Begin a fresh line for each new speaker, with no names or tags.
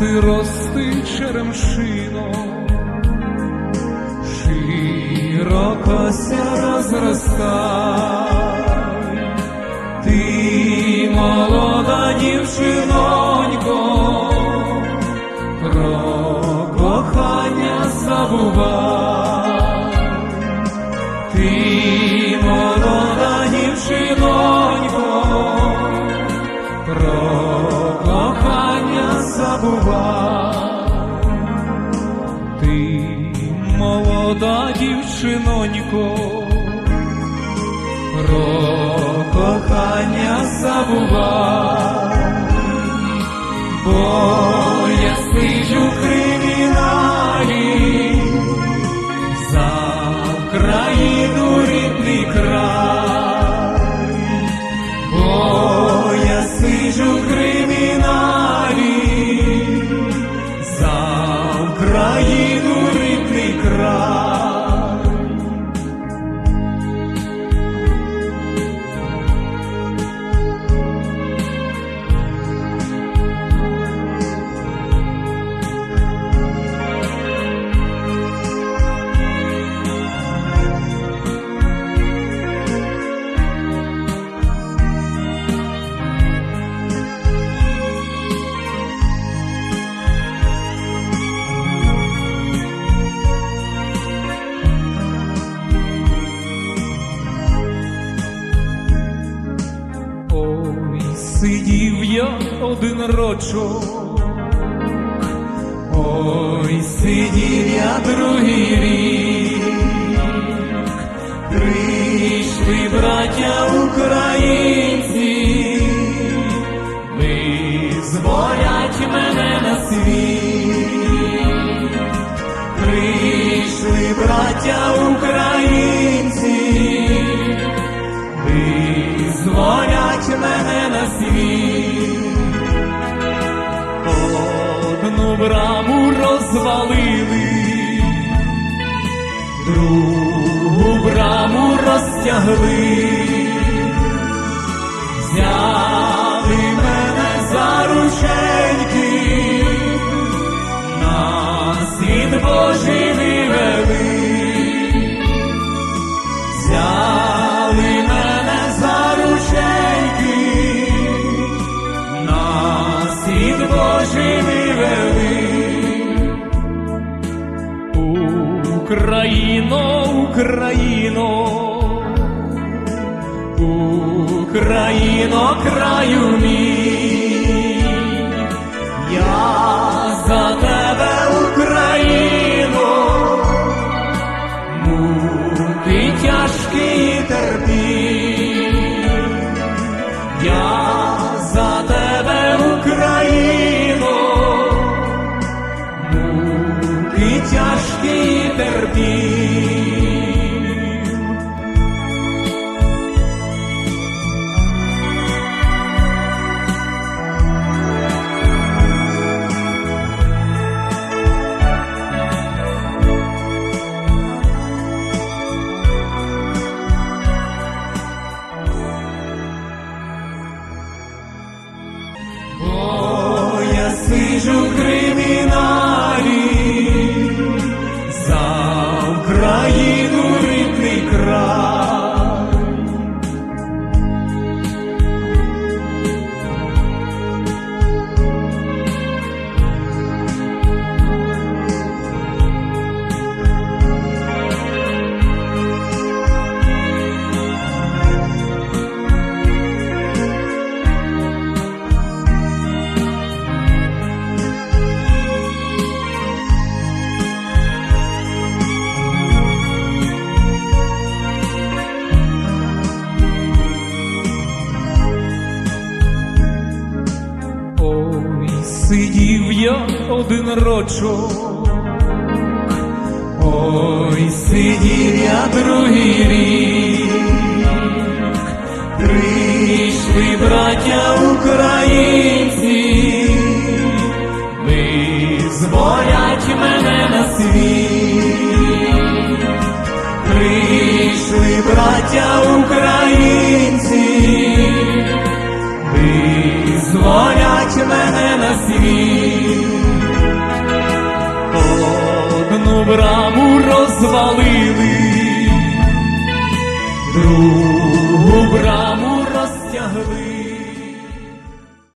вирости черемшино, широкося розростай, ти молода дівчинонько, про кохання забувай, забувай, ти молода дівчинонько, про кохання забував. Сидів я один рочок, ой, сидів я другий рік, браму розвалили, другу браму розтягли, Україно, Україно, краю мій, я за тебе, сидів я один рочок, ой, сидів я другий рік, прийшли браття українці, визволять мене на світ, прийшли браття українці. Визволять Браму розвалили, другу браму розтягли.